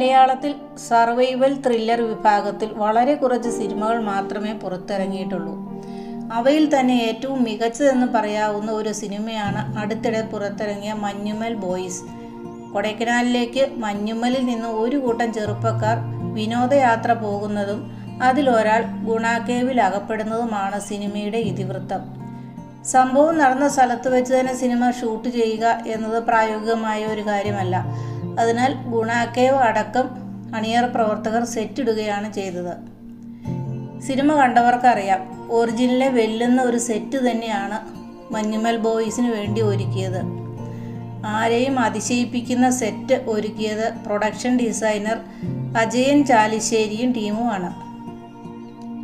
കേരളത്തിൽ survival thriller വിഭാഗത്തിൽ വളരെ കുറച്ച് സിനിമകൾ മാത്രമേ പുറത്തിറങ്ങിയിട്ടുള്ളൂ. അവയിൽ തന്നെ ഏറ്റവും മികച്ചതെന്ന് പറയാവുന്ന ഒരു സിനിമയാണ് അടുത്തിടെ പുറത്തിറങ്ങിയ മഞ്ഞുമൽ ബോയ്സ്. കൊടൈക്കനാലിലേക്ക് മഞ്ഞുമലിൽ നിന്ന് ഒരു കൂട്ടം ചെറുപ്പക്കാർ വിനോദയാത്ര പോകുന്നതും അതിലൊരാൾ ഗുണാക്കേവിൽ അകപ്പെടുന്നതുമാണ് സിനിമയുടെ ഇതിവൃത്തം. സംഭവം നടന്ന സ്ഥലത്ത് വെച്ച് തന്നെ സിനിമ ഷൂട്ട് ചെയ്യുക എന്നത് പ്രായോഗികമായ ഒരു കാര്യമല്ല. അതിനാൽ ഗുണാക്കേവ് അടക്കം അണിയറ പ്രവർത്തകർ സെറ്റിടുകയാണ് ചെയ്തത്. സിനിമ കണ്ടവർക്കറിയാം ഒറിജിനലെ വെല്ലുന്ന ഒരു സെറ്റ് തന്നെയാണ് മഞ്ഞുമൽ ബോയ്സിന് വേണ്ടി ഒരുക്കിയത്. ആരെയും അതിശയിപ്പിക്കുന്ന സെറ്റ് ഒരുക്കിയത് പ്രൊഡക്ഷൻ ഡിസൈനർ അജയൻ ചാലിശ്ശേരിയും ടീമുമാണ്.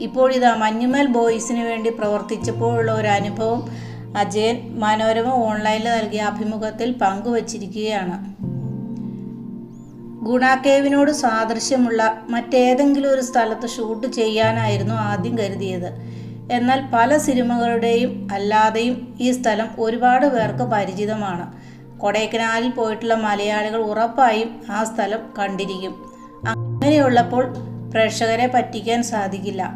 ഇപ്പോഴിതാ മഞ്ഞുമൽ ബോയ്സിന് വേണ്ടി പ്രവർത്തിച്ചപ്പോഴുള്ള ഒരു അനുഭവം അജയൻ മനോരമ ഓൺലൈനിൽ നൽകിയ അഭിമുഖത്തിൽ പങ്കുവച്ചിരിക്കുകയാണ്. ഗുണാക്കേവിനോട് സാദൃശ്യമുള്ള മറ്റേതെങ്കിലും ഒരു സ്ഥലത്ത് ഷൂട്ട് ചെയ്യാനായിരുന്നു ആദ്യം കരുതിയത്. എന്നാൽ പല സിനിമകളുടെയും അല്ലാതെയും ഈ സ്ഥലം ഒരുപാട് പേർക്ക് പരിചിതമാണ്. കൊടൈക്കനാലിൽ പോയിട്ടുള്ള മലയാളികൾ ഉറപ്പായും ആ സ്ഥലം കണ്ടിരിക്കും. അങ്ങനെയുള്ളപ്പോൾ പ്രേക്ഷകരെ പറ്റിക്കാൻ സാധിക്കില്ല.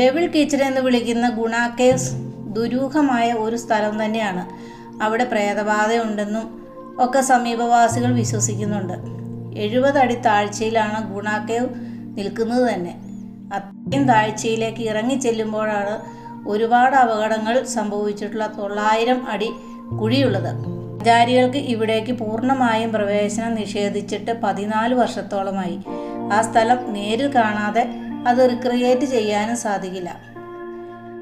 ഡെവിൾ കിച്ചൺ എന്ന് വിളിക്കുന്ന ഗുണാക്കേസ് ദുരൂഹമായ ഒരു സ്ഥലം തന്നെയാണ്. അവിടെ പ്രേതബാധയുണ്ടെന്നും ഒക്കെ സമീപവാസികൾ വിശ്വസിക്കുന്നുണ്ട്. എഴുപത് അടി താഴ്ചയിലാണ് ഗുണ കേവ് നിൽക്കുന്നത് തന്നെ. അത്രയും താഴ്ചയിലേക്ക് ഇറങ്ങി ചെല്ലുമ്പോഴാണ് ഒരുപാട് അപകടങ്ങൾ സംഭവിച്ചിട്ടുള്ള തൊള്ളായിരം അടി കുഴിയുള്ളത്. സഞ്ചാരികൾക്ക് ഇവിടേക്ക് പൂർണമായും പ്രവേശനം നിഷേധിച്ചിട്ട് പതിനാല് വർഷത്തോളമായി. ആ സ്ഥലം നേരിൽ കാണാതെ അത് റിക്രിയേറ്റ് ചെയ്യാനും സാധിക്കില്ല.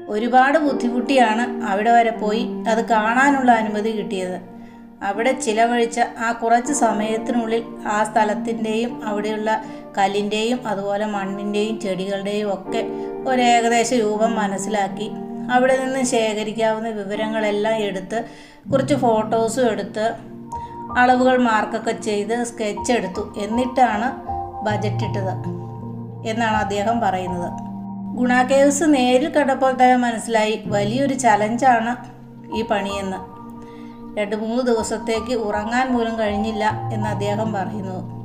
ഒരുപാട് ബുദ്ധിമുട്ടിയാണ് അവിടെ വരെ പോയി അത് കാണാനുള്ള അനുമതി കിട്ടിയത്. അവിടെ ചിലവഴിച്ച ആ കുറച്ച് സമയത്തിനുള്ളിൽ ആ സ്ഥലത്തിന്റെയും അവിടെയുള്ള കല്ലിന്റെയും അതുപോലെ മണ്ണിന്റെയും ചെടികളുടെയും ഒക്കെ ഒരു ഏകദേശ രൂപം മനസ്സിലാക്കി. അവിടെ നിന്ന് ശേഖരിക്കാവുന്ന വിവരങ്ങളെല്ലാം എടുത്ത് കുറച്ച് ഫോട്ടോസും എടുത്ത് അളവുകൾ മാർക്കൊക്കെ ചെയ്ത് സ്കെച്ച് എടുത്തു. എന്നിട്ടാണ് ബജറ്റ് ഇട്ടത് എന്നാണ് അദ്ദേഹം പറയുന്നത്. ഗുണ കേവ്സ് നേരിൽ കണ്ടപ്പോൾ തന്നെ മനസ്സിലായി വലിയൊരു ചലഞ്ചാണ് ഈ പണിയെന്ന്. രണ്ട് മൂന്ന് ദിവസത്തേക്ക് ഉറങ്ങാൻ പോലും കഴിഞ്ഞില്ല എന്ന് അദ്ദേഹം പറയുന്നു.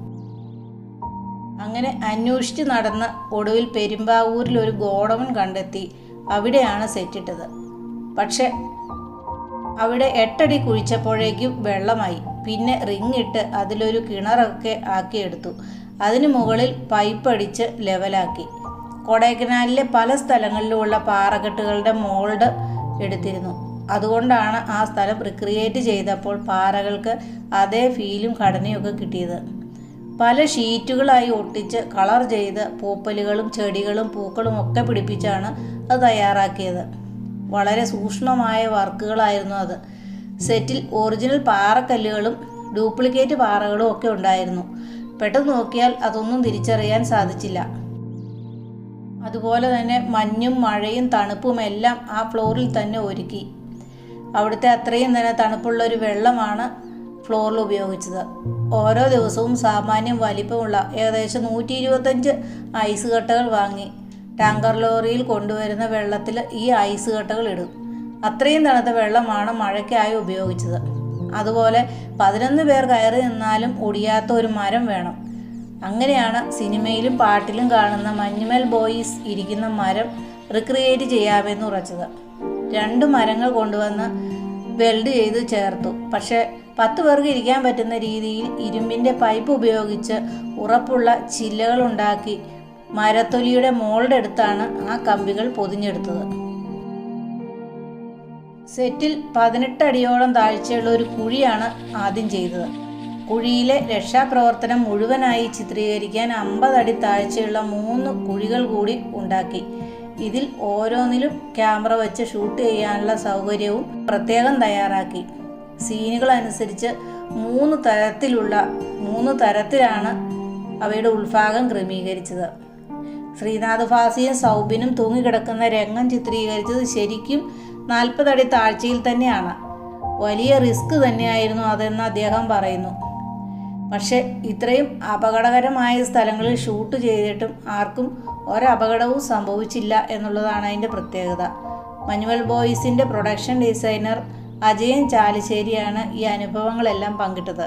അങ്ങനെ അന്വേഷിച്ച് നടന്ന് ഒടുവിൽ പെരുമ്പാവൂരിൽ ഒരു ഗോഡവൻ കണ്ടെത്തി. അവിടെയാണ് സെറ്റിട്ടത് പക്ഷെ അവിടെ എട്ടടി കുഴിച്ചപ്പോഴേക്കും വെള്ളമായി. പിന്നെ റിങ് ഇട്ട് അതിലൊരു കിണറൊക്കെ ആക്കിയെടുത്തു. അതിന് മുകളിൽ പൈപ്പ് അടിച്ച് ലെവലാക്കി കൊടൈക്കനാലിലെ പല സ്ഥലങ്ങളിലുമുള്ള പാറക്കെട്ടുകളുടെ മോൾഡ് എടുത്തിരുന്നു. അതുകൊണ്ടാണ് ആ സ്ഥലം റിക്രിയേറ്റ് ചെയ്തപ്പോൾ പാറകൾക്ക് അതേ ഫീലും ഘടനയൊക്കെ കിട്ടിയത്. പല ഷീറ്റുകളായി ഒട്ടിച്ച് കളർ ചെയ്ത് പൂപ്പലുകളും ചെടികളും പൂക്കളും ഒക്കെ പിടിപ്പിച്ചാണ് അത് തയ്യാറാക്കിയത്. വളരെ സൂക്ഷ്മമായ വർക്കുകളായിരുന്നു അത്. സെറ്റിൽ ഒറിജിനൽ പാറക്കല്ലുകളും ഡ്യൂപ്ലിക്കേറ്റ് പാറകളും ഒക്കെ ഉണ്ടായിരുന്നു. പെട്ടെന്ന് നോക്കിയാൽ അതൊന്നും തിരിച്ചറിയാൻ സാധിച്ചില്ല. അതുപോലെ തന്നെ മഞ്ഞും മഴയും തണുപ്പും എല്ലാം ആ ഫ്ലോറിൽ തന്നെ ഒരുക്കി. അവിടുത്തെ അത്രയും തന്നെ തണുപ്പുള്ള ഒരു വെള്ളമാണ് ഫ്ലോറിൽ ഉപയോഗിച്ചത്. ഓരോ ദിവസവും സാമാന്യം വലിപ്പമുള്ള ഏകദേശം നൂറ്റി ഇരുപത്തഞ്ച് ഐസ് കട്ടകൾ വാങ്ങി ടാങ്കർ ലോറിയിൽ കൊണ്ടുവരുന്ന വെള്ളത്തിൽ ഈ ഐസ് കട്ടകൾ ഇടും. അത്രയും തണുത്ത വെള്ളമാണ് മഴയ്ക്കായി ഉപയോഗിച്ചത്. അതുപോലെ പതിനൊന്ന് പേർ കയറി നിന്നാലും ഒടിയാത്ത ഒരു മരം വേണം. അങ്ങനെയാണ് സിനിമയിലും പാട്ടിലും കാണുന്ന മഞ്ഞുമൽ ബോയ്സ് ഇരിക്കുന്ന മരം റിക്രിയേറ്റ് ചെയ്യാമെന്ന് ഉറച്ചത്. രണ്ട് മരങ്ങൾ കൊണ്ടുവന്ന് വെൽഡ് ചെയ്ത് ചേർത്തു. പക്ഷേ പത്ത് പേർക്ക് ഇരിക്കാൻ പറ്റുന്ന രീതിയിൽ ഇരുമ്പിന്റെ പൈപ്പ് ഉപയോഗിച്ച് ഉറപ്പുള്ള ചില്ലകൾ ഉണ്ടാക്കി മരത്തൊലിയുടെ മോളുടെ അടുത്താണ് ആ കമ്പികൾ പൊതിഞ്ഞെടുത്തത്. സെറ്റിൽ പതിനെട്ടടിയോളം താഴ്ചയുള്ള ഒരു കുഴിയാണ് ആദ്യം ചെയ്തത്. കുഴിയിലെ രക്ഷാപ്രവർത്തനം മുഴുവനായി ചിത്രീകരിക്കാൻ അമ്പതടി താഴ്ചയുള്ള മൂന്ന് കുഴികൾ കൂടി ഉണ്ടാക്കി. ഇതിൽ ഓരോന്നിലും ക്യാമറ വെച്ച് ഷൂട്ട് ചെയ്യാനുള്ള സൗകര്യവും പ്രത്യേകം തയ്യാറാക്കി. സീനുകൾ അനുസരിച്ച് മൂന്ന് തരത്തിലുള്ള മൂന്ന് തരത്തിലാണ് അവയുടെ ഉൾഭാഗം ക്രമീകരിച്ചത്. ശ്രീനാഥ് ഫാസിയും സൗബിനും തൂങ്ങിക്കിടക്കുന്ന രംഗം ചിത്രീകരിച്ചത് ശരിക്കും നാൽപ്പതടി താഴ്ചയിൽ തന്നെയാണ്. വലിയ റിസ്ക് തന്നെയായിരുന്നു അതെന്ന് അദ്ദേഹം പറയുന്നു. പക്ഷേ ഇത്രയും അപകടകരമായ സ്ഥലങ്ങളിൽ ഷൂട്ട് ചെയ്തിട്ടും ആർക്കും ഒരപകടവും സംഭവിച്ചില്ല എന്നുള്ളതാണ് അതിന്റെ പ്രത്യേകത. മനുവൽ ബോയ്സിന്റെ പ്രൊഡക്ഷൻ ഡിസൈനർ അജയൻ ചാലിശ്ശേരിയാണ് ഈ അനുഭവങ്ങളെല്ലാം പങ്കിട്ടത്.